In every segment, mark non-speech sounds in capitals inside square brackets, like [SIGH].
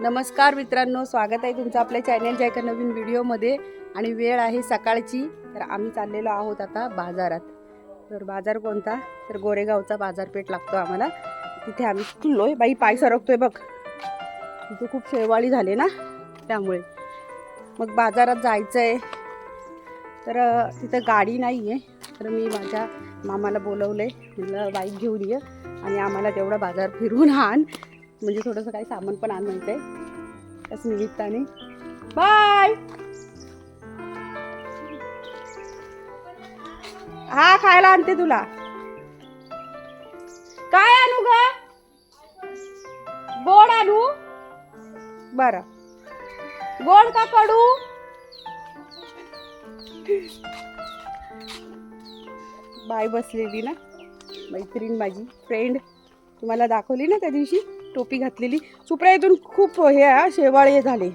नमस्कार मित्रांनो स्वागत आहे तुमचं आपल्या चॅनलच्या एका नवीन व्हिडिओमध्ये. आणि वेळ आहे सकाळची तर आम्ही चाललेलो आहोत आता बाजारात. तर बाजार कोणता? तर गोरेगावचा बाजारपेठ लागतो आम्हाला. तिथे आम्ही खुल्लोय. बाई पाय सरकतोय बघ. तिथे खूप शेवाळी झाले ना त्यामुळे. मग बाजारात जायचं आहे तर तिथं गाडी नाही आहे तर मी माझ्या मामाला बोलवलं आहे म्हटलं बाईक घेऊन ये आणि आम्हाला तेवढा बाजार फिरून आण. म्हणजे थोडंसं काही सामान पण आणायचं आहे त्याच निमित्ताने. बाय! हा खायला आणते तुला. काय आणू ग? गोड आणू? बर. गोड का कडू? बाय बसलेली ना मैत्रीण माझी फ्रेंड तुम्हाला दाखवली ना त्या दिवशी? टोपी घातलेली. सुप्रा इथून खूप हे शेवाळ शेवाळे झाले.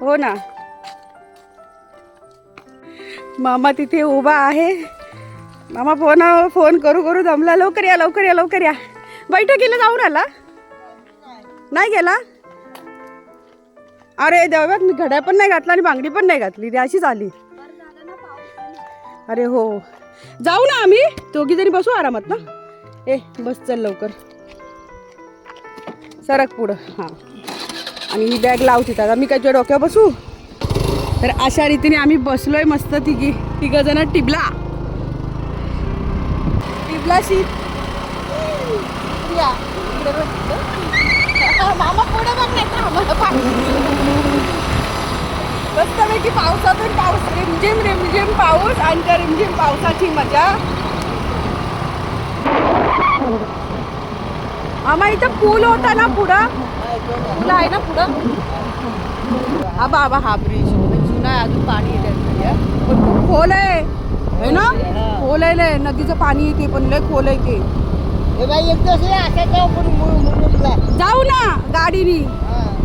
हो ना. मामा तिथे उभा आहे. मामा फोन फोन करू करू दमला. लवकर या लवकर या लवकर या. बैठकीला जाऊन आला? नाही गेला? अरे देवा मी घड्या पण नाही घातला आणि बांगडी पण नाही घातली. ती अशीच आली. अरे हो. जाऊ ना आम्ही. दोघी जरी बसू आरामात ना? ए बस चल लवकर. सरक पुढं हां. आणि ही बॅग लावते आता मी काय तुझ्या डोक्यावर बसू? तर अशा रीतीने आम्ही बसलोय मस्त तिघी तिघ जण टिबला टिबला शीत या, [LAUGHS] मामा पुढे बघ नाही तर आम्हाला मस्तपैकी पावसातून पाऊस रिमझिम रिमझिम पाऊस आणि त्या रिमझिम पावसाची मजा. आम्हा इथं पूल होता ना पुढं? पूल आहे ना पुढं? हा बाबा हा ब्रिज जुना आहे अजून पाणी येते. पण खूप खोल आहे. है ना? खोल आहे लय. नदीचं पाणी येते पण लय खोल आहे ते. जाऊ ना गाडीनी.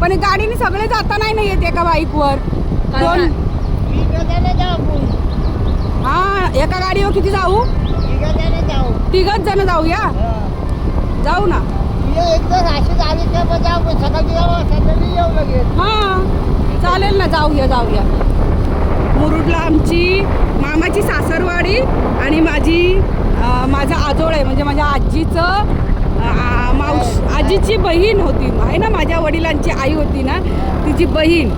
पण गाडीने सगळे जाता नाही ना येते एका बाईकवर. दोन. हा एका गाडीवर किती जाऊ. तिघच जण जाऊया. हा. जाऊ ना. ये एक दिवस अशी झाली का मग जाऊ पण सकाळी जाऊ संध्याकाळी येऊ लगेच. हा चालेल ना जाऊया जाऊया. मुरुडला आमची मामाची सासरवाडी आणि माझी माझा आजोळ आहे म्हणजे माझ्या आजीचं अं, मावश आजीची बहीण होती. आहे ना माझ्या वडिलांची आई होती ना तिची बहीण.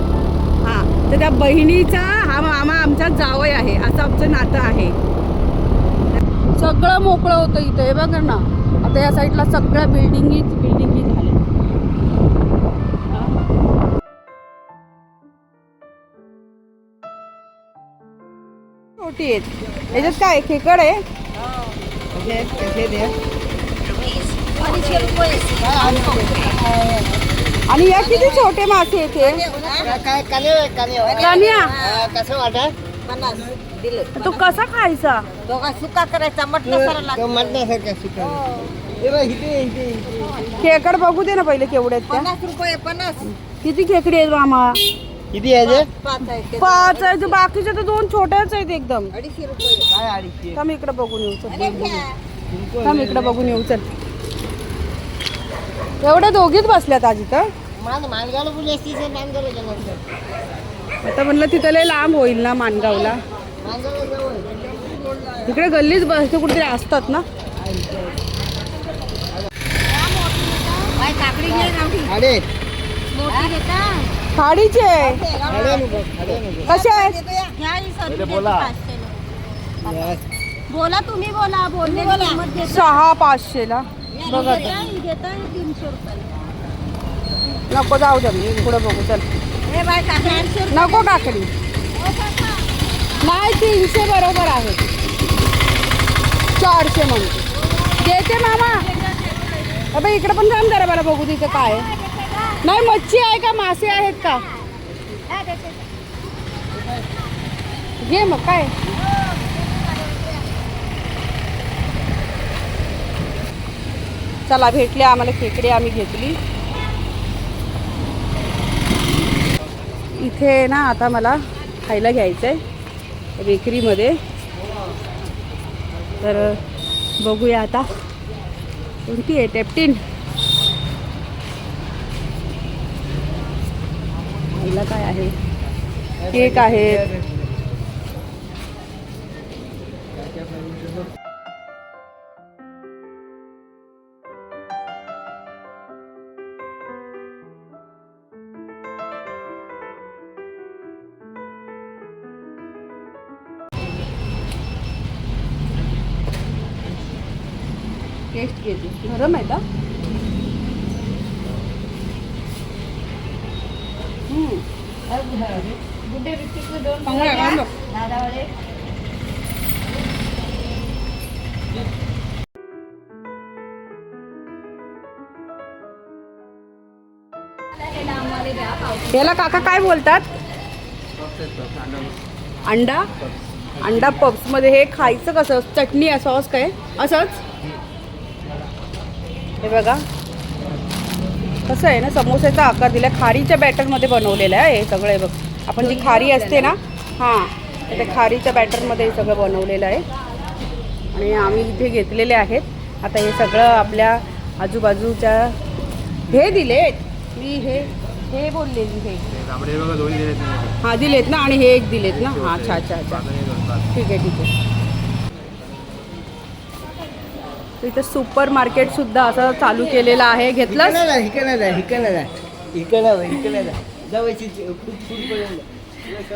हां तर त्या बहिणीचा हा मामा आमचा जावई आहे असं आमचं नातं आहे. सगळं मोकळं होतं इथं. हे बघा ना. आता या साईडला सगळ्या बिल्डिंगीच बिल्डिंगी झाल्या छोटी आहेत. याच्यात काय खेकड आहे? आणि या किती छोटे मासे येते कान्या. हा, कसं वाटत तो कसा खायचा? दोघा सुका करायचा शिकायला हे इथे खेकड बघू दे ना पहिले केवढे त्या. पन्नास रुपये पन्नास. किती खेकडी आहेत मामा किती आहे ते? पाच आहे ते. पाच आहेत बाकीचे तर दोन छोट्याच आहेत एकदम. अडीचशे रुपये. काय अडीचशे? थांब इकडे बघून येऊ चल. घ्या. थांब इकडे बघून येऊ चल. एवढ्या दोघीच बसल्यात आज इथं. बोलली असती असतं. आता म्हणलं तिथं लय लांब होईल ना मानगावला तिकडे गल्लीच बस ते कुठेतरी असतात ना? नको कसे ही बोला. तुम्ही बोला बोलले देता. सहा पाचशेला. ही बघा नको जाऊ दे पुढे बघू चल. हे. नको काकडी. काका. नाही तीनशे बरोबर आहे. चारशे म्हणते देते मामा. अबे इकडे पण थांब जरा मला बघू तिथं काय नाही मच्छी आहे का? मासे आहेत का? घे मग काय? चला भेटले आम्हाला खेकडे आम्ही घेतली. इथे ना आता मला खायला घ्यायचं आहे बेकरीमध्ये. तर बघूया आता कोणती आहे टेप्टीन. काय आहे? केक आहे. टेस्ट घेते. गरम आहे का. याला काका काय बोलतात? अंडा? अंडा पब्समध्ये हे खायचं कसं? चटणी सॉस काय? असंच? हे बघा. कसं आहे ना समोस्याचा आकार दिला खारीच्या बॅटरमध्ये बनवलेलं आहे हे सगळं हे बघ. आपण जी खारी असते ना हां तर त्या खारीच्या बॅटरमध्ये हे सगळं बनवलेलं आहे. आणि आम्ही इथे घेतलेले आहेत. आता हे सगळं आपल्या आजूबाजूच्या हे दिलेत मी हे हे बोललेली हे. हां दिलेत ना? आणि हे एक दिलेत ना? हां अच्छा अच्छा अच्छा. ठीक आहे ठीक आहे. इथं सुपर मार्केट सुद्धा असं चालू केलेलं आहे. घेतलं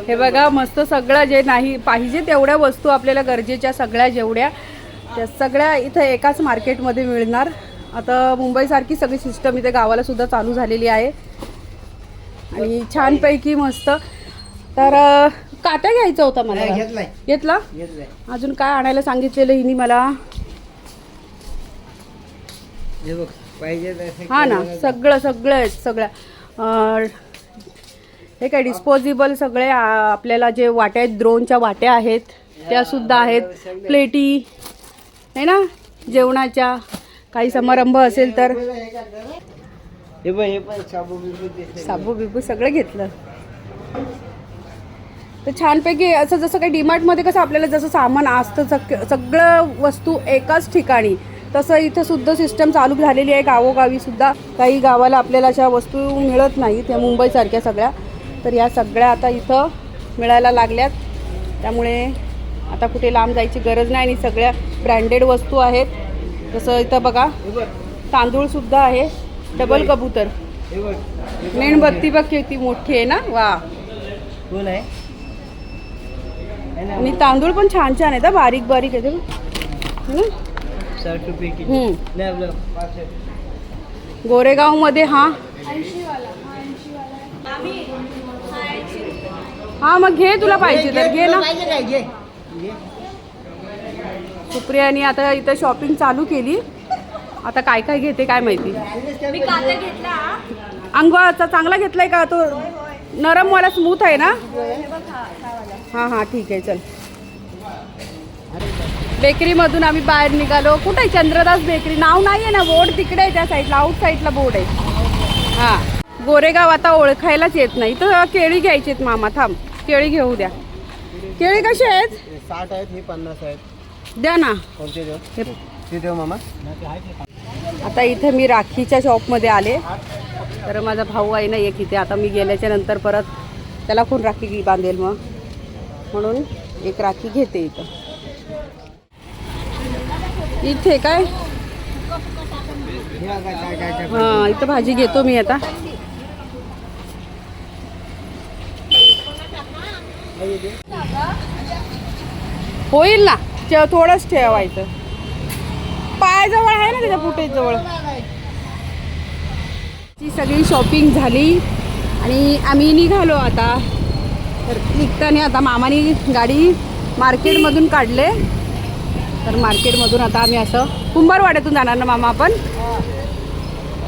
हे बघा मस्त सगळं जे नाही पाहिजे तेवढ्या वस्तू आपल्याला गरजेच्या सगळ्या जेवढ्या. त्या सगळ्या इथं एकाच मार्केटमध्ये मिळणार. आता मुंबईसारखी सगळी सिस्टम इथे गावाला सुद्धा चालू झालेली आहे. आणि छानपैकी मस्त. तर अं, काटा घ्यायचा होता मला. घेतला? अजून काय आणायला सांगितलेलं हिनी मला? हे बघ पाहिजे तसं हा ना सगळं सगळं आहे सगळ्या अं, हे काय डिस्पोजेबल सगळे आपल्याला जे वाट्या आहेत द्रोणच्या वाट्या आहेत त्या सुद्धा आहेत. प्लेटी आहे ना? जेवणाच्या काही समारंभ असेल तर. बिबू. साबू बिबू सगळं घेतलं. तर छानपैकी असं जसं काही डीमार्टमध्ये कसं आपल्याला जसं सामान असतं सग सगळं वस्तू एकाच ठिकाणी. तसं इथं सुद्धा सिस्टम चालू झालेली आहे गावोगावी सुद्धा. काही गावाला आपल्याला अशा वस्तू मिळत नाही त्या मुंबईसारख्या सगळ्या. तर या सगळ्या आता इथं मिळायला लागल्यात. त्यामुळे आता कुठे लांब जायची गरज नाही आणि सगळ्या ब्रँडेड वस्तू आहेत. जसं इथं बघा हे बघ तांदूळ आहे. डबल कबूतर. बघ मेणबत्ती बघ किती मोठी आहे ना? वा. कोण आहे. ना? आणि तांदूळ पण छान छान आहेत बारीक बारीक आहे. ना? साठ रुपये किलो. हम्म. नाही आपलं पाचशे. गोरेगावमध्ये हा? हा मग घे तुला पाहिजे तर. घे ना. पाहिजे काय घे. घे. सुप्रियानी आता इथं शॉपिंग चालू केली. आता काय काय घेते काय माहिती? अंगाचा चांगला घेतलाय का तो? नरमवाला स्मूथ आहे ना? हां हां ठीक आहे चल. बेकरीमधून आम्ही बाहेर निघालो. कुठे? आहे चंद्रदास बेकरी. नाव नाही आहे ना बोर्ड तिकडे आहे त्या साईडला आउट साईडला बोर्ड आहे. हां. गोरेगाव आता ओळखायलाच येत नाही. तर केळी घ्यायची आहेत मामा. थांब. केळी घेऊ द्या. केळी कशी आहेत? हे साठ आहेत हे पन्नास आहेत. द्या ना. कोणते देऊ? ते देऊ मामा. आता इथे मी राखीच्या शॉपमध्ये आले. तर माझा भाऊ आहे ना एक इथे. आता मी गेल्याच्यानंतर परत त्याला कोण राखी बांधेल मग? म्हणून एक राखी घेते इथं. इथे काय? हां इथं भाजी घेतो मी आता. होईल ना थोडंच ठेवायचं पायाजवळ आहे ना त्याच्या पुटेजवळ ती सगळी शॉपिंग झाली आणि आम्ही निघालो आता. तर निघताना आता मामाने गाडी मार्केटमधून काढले. तर मार्केटमधून आता आम्ही असं कुंभारवाड्यातून जाणार ना मामा आपण?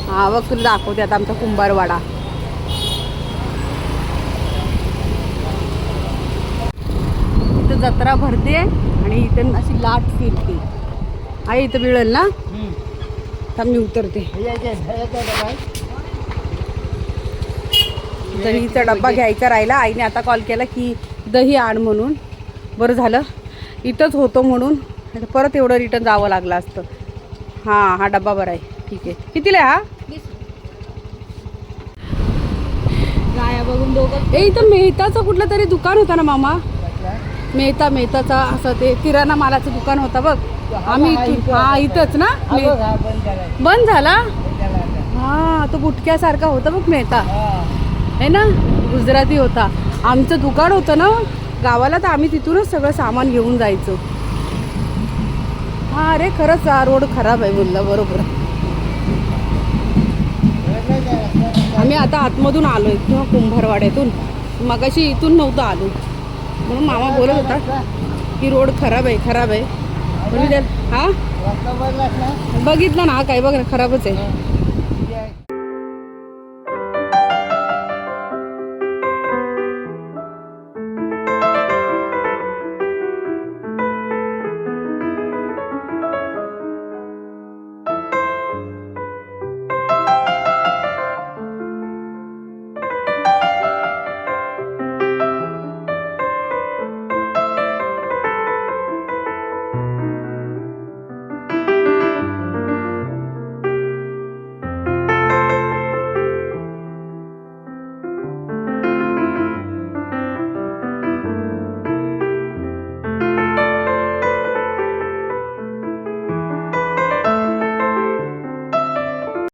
हा बघ तुला दाखवते आता आमचा कुंभारवाडा. इथं जत्रा भरते आणि इथं अशी लाट फिरते. आहे इथं मिळेल ना? मी उतरते. दहीचा डब्बा घ्यायचा राहिला. आईने आता कॉल केला की दही आण म्हणून. बरं झालं. इथंच होतो म्हणून. परत एवढं रिटर्न जावं लागलं असतं. हां हा डब्बा बरा आहे. ठीक आहे. कितीला हा? गाया बघून दोघं. ए इथं मेहताचं कुठलं तरी दुकान होतं ना मामा? मेहता मेहताचा असं ते किराणा मालाचं दुकान होतं बघ. आम्ही इथून हा इथंच ना? मे- बंद झाला. हा तो गुटक्यासारखा होता बघ मेहता. आहे ना? गुजराती होता. आमचं दुकान होतं ना गावाला तर आम्ही तिथूनच सगळं सामान घेऊन जायचो. अरे खरंच हा रोड खराब आहे बोलला बरोबर. आम्ही आता आतमधून आलोय किंवा कुंभारवाड्यातून. मगाशी इथून नव्हतं आलो. म्हणून मामा बोलत होता की रोड खराब आहे खराब आहे. हा? बघितलं ना हा काय बघ ना खराबच आहे.